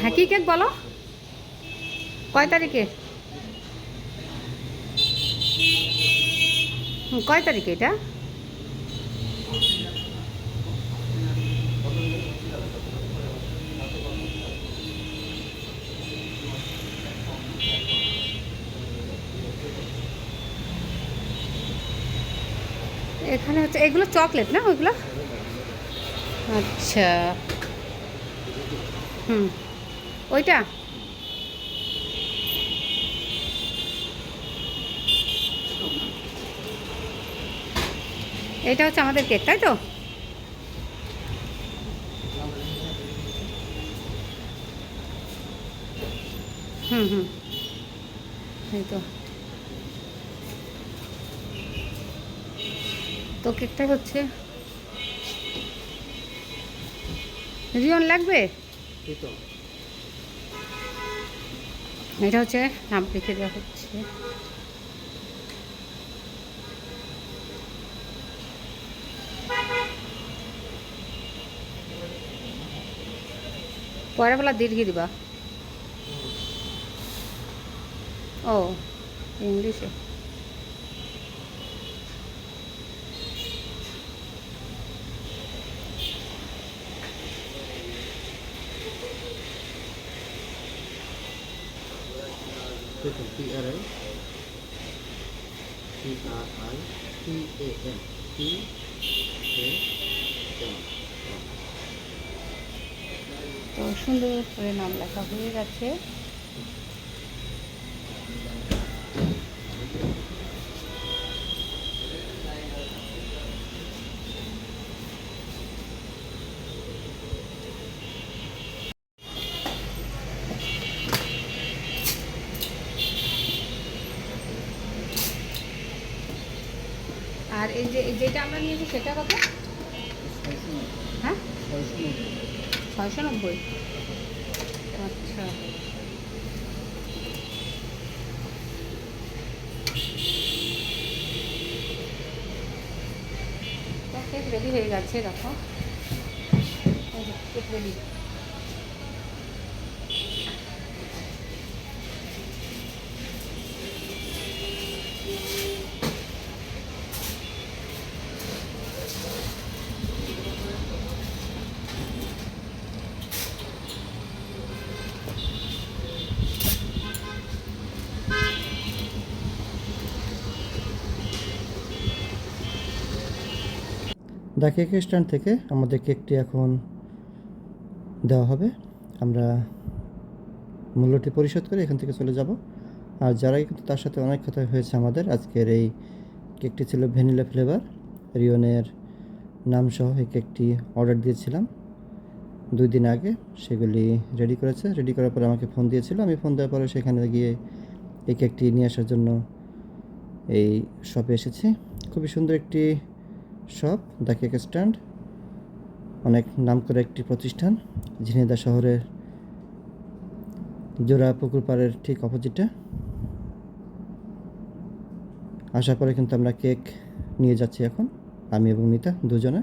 হ্যাঁ কী কেক বলো? কয় তারিখে? কয় তারিখে এটা? এখানে হচ্ছে, এগুলো চকলেট না ওইগুলো? আচ্ছা। হুম। ওইটা? এটা হচ্ছে আমাদের কেক, তাই তো? হুম হুম। এই তো। তো কেকটা হচ্ছে? রিয়ন লাগবে? এটা হচ্ছে নাম লিখে দেওয়া হচ্ছে। পরের বেলা দীর্ঘি দিবা? ও ইংলিশে। দেখুন P R I P R I P A M P A M তো সুন্দর করে নাম লেখা হয়ে গেছে। আর এই যে যেটা আমরা নিয়েছি সেটা কত? হ্যাঁ? ছয়শো নব্বই। আচ্ছা। কেক রেডি হয়ে গেছে, দেখো। Cake ready the cake stand থেকে আমাদের কেকটি এখন দেওয়া হবে। আমরা মূল্যটি পরিশোধ করে এখান থেকে চলে যাব। আর যারাই কিন্তু তার সাথে অনেক কথা হয়েছে আমাদের। আজকের এই কেকটি ছিল ভ্যানিলা ফ্লেভার রিয়নের নাম সহ এই কেকটি অর্ডার দিয়েছিলাম। দুই দিন আগে সেগুলি রেডি করেছে। রেডি করার পরে আমাকে ফোন দিয়েছিল। আমি ফোন দেওয়ার পরে সেখানে গিয়ে এই কেকটি নিয়ে আসার জন্য এই শপে এসেছি। খুবই সুন্দর একটি শপ দ্য কেক স্ট্যান্ড অনেক নাম করে একটি প্রতিষ্ঠান ঝিনেদা শহরের জোড়া পুকুর পাড়ের ঠিক অপোজিটে। আশা করে কিন্তু আমরা কেক নিয়ে যাচ্ছি এখন, আমি এবং মিতা দুজনে।